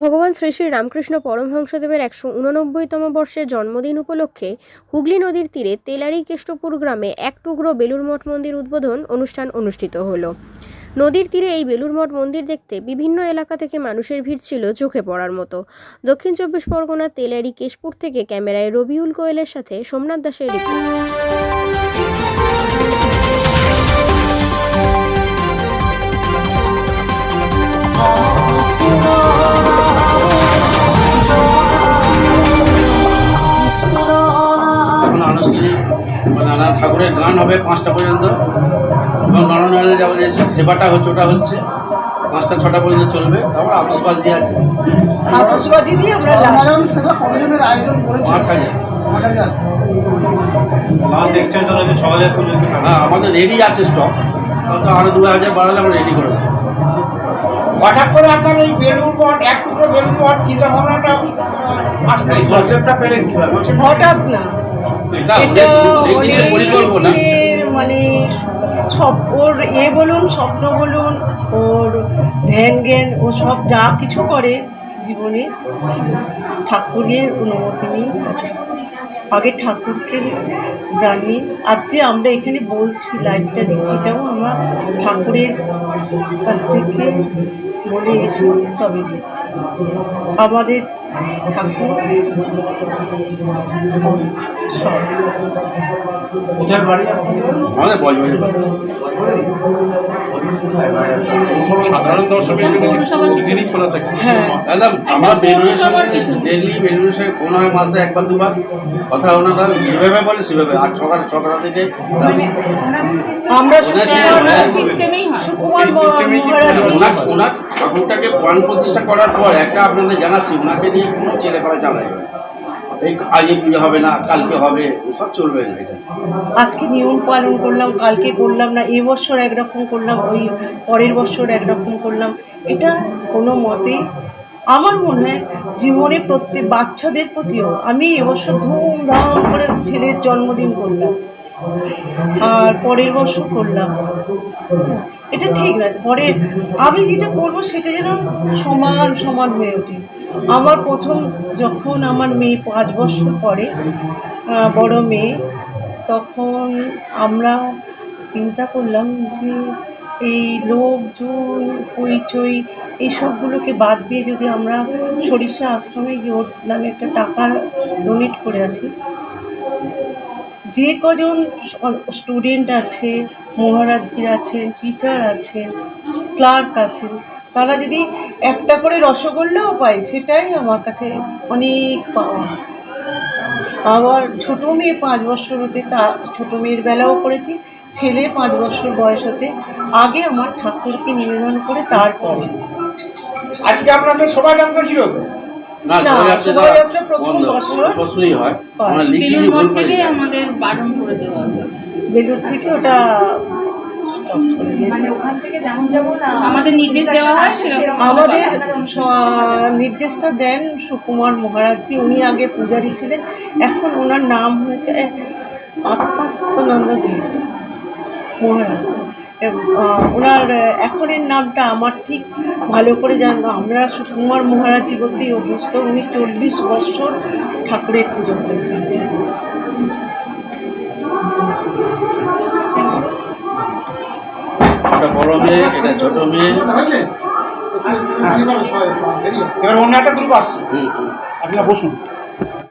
ভগবান শ্রী শ্রী রামকৃষ্ণ পরমহংসদেবের একশো উননব্বইতম বর্ষের জন্মদিন উপলক্ষে হুগলি নদীর তীরে তেলারি কেষ্টপুর গ্রামে এক টুকরো বেলুর মঠ মন্দির উদ্বোধন অনুষ্ঠান অনুষ্ঠিত হলো। নদীর তীরে এই বেলুর মঠ মন্দির দেখতে বিভিন্ন এলাকা থেকে মানুষের ভিড় ছিল চোখে পড়ার মতো। দক্ষিণ চব্বিশ পরগনার তেলারি কেশপুর থেকে ক্যামেরায় রবিউল কোয়েলের সাথে সোমনাথ দাসের রিপোর্ট। ঠাকুরের গান হবে পাঁচটা পর্যন্ত। এবং নরনারায়ণের যাব যে সেবাটা হচ্ছে ওটা হচ্ছে। পাঁচটা ছটা পর্যন্ত চলবে। তারপর আতসবাজি আছে। আতসবাজি দিয়ে আমরা last নারায়ণ সেবা কতজনের আয়োজন করেছে? পাঁচ হাজার। হ্যাঁ আমাদের রেডি আছে স্টক হয়তো আরও দু হাজার বাড়ালে আমরা রেডি করে দেবো। হঠাৎ করে আপনার এই বেলুন পট এক টুকরো বেলুন পট চিন্তা ভাবনাটা আসলে কনসেপ্টটা পেলেন কীভাবে? হঠাৎ না। এটা এটা অনেক অনেকদিনের মানে সব ওর এ বলুন স্বপ্ন বলুন ওর ধ্যান জ্ঞান ও সব যা কিছু করে জীবনে ঠাকুরের অনুমতি নিই আগে ঠাকুরকে জানি। আর যে আমরা এখানে বলছি লাইভটা দিচ্ছি এটাও আমরা ঠাকুরের কাছ থেকে বলে এসে তবে দিচ্ছি আমাদের ঠাকুর সব। সাধারণ দর্শকের জন্য প্রতিদিনই খোলা থাকে। হ্যাঁ। আমার ডেলি ফোন হয় মাসে একবার দুবার কথা ওনারা যেভাবে বলে সেভাবে। আর ছকার ছকার থেকে ওনার ঠাকুরটাকে প্রাণ প্রতিষ্ঠা করার পর একটা আপনাদের জানাচ্ছি ওনাকে নিয়ে কোনো ছেলে পাড়া চালায়। এই আজকে পুজো হবে না কালকে হবে সব চলবে না এটা আজকে নিয়ম পালন করলাম কালকে করলাম না এবছর একরকম করলাম ওই পরের বছর একরকম করলাম। এটা কোনো মতে আমার মনে হয় জীবনে প্রত্যেক বাচ্চাদের প্রতিও আমি এবছর ধুমধাম করে ছেলের জন্মদিন করলাম, আর পরের বছর করলাম। এটা ঠিক না পরে আমি যেটা করব সেটা যেন সমান সমান হয়ে ওঠে। আমার প্রথম যখন আমার মেয়ে পাঁচ বছর পরে বড় মেয়ে, তখন আমরা চিন্তা করলাম যে এই লোকজন হইচই এইসবগুলোকে বাদ দিয়ে যদি আমরা সরিষা আশ্রমে গিয়ে ওর নামে একটা টাকা ডোনেট করে আসি, যে কজন স্টুডেন্ট আছে মহারাজ্যে আছেন টিচার আছেন ক্লার্ক আছেন, তারা যদি একটা করে রসগোল্লাও পায়, সেটাই আমার কাছে অনেক পাওয়া। আবার ছোটো মেয়ে পাঁচ বছর হতে তা, ছোটো মেয়ের বেলাও করেছি ছেলে পাঁচ বছর বয়স হতে আগে আমার ঠাকুরকে নিবেদন করে তারপরে। আজকে আপনাদের শোভাযাত্রা ছিল শোভাযাত্রা প্রথম বছর। হয়। থেকে আমাদের বারণ করে দেওয়া বেলুর থেকে ওটা দিয়েছে। আমাদের নির্দেশ দেওয়া হয় আমাদের নির্দেশটা দেন সুকুমার মহারাজজি। উনি আগে পূজারী ছিলেন এখন ওনার নাম হয়েছে আত্মাস্তনন্দজি মহারাজ আহ, ওনার এখনের নামটা আমার ঠিক ভালো করে জানব আমরা সুকুমার মহারাজজি বলতেই অভ্যস্ত উনি চল্লিশ বছর ঠাকুরের পুজো করেছেন। এটা বড় মেয়ে এটা ছোট মেয়ে। এবার অন্য একটা গ্রুপ আসছে। আপনারা বসুন।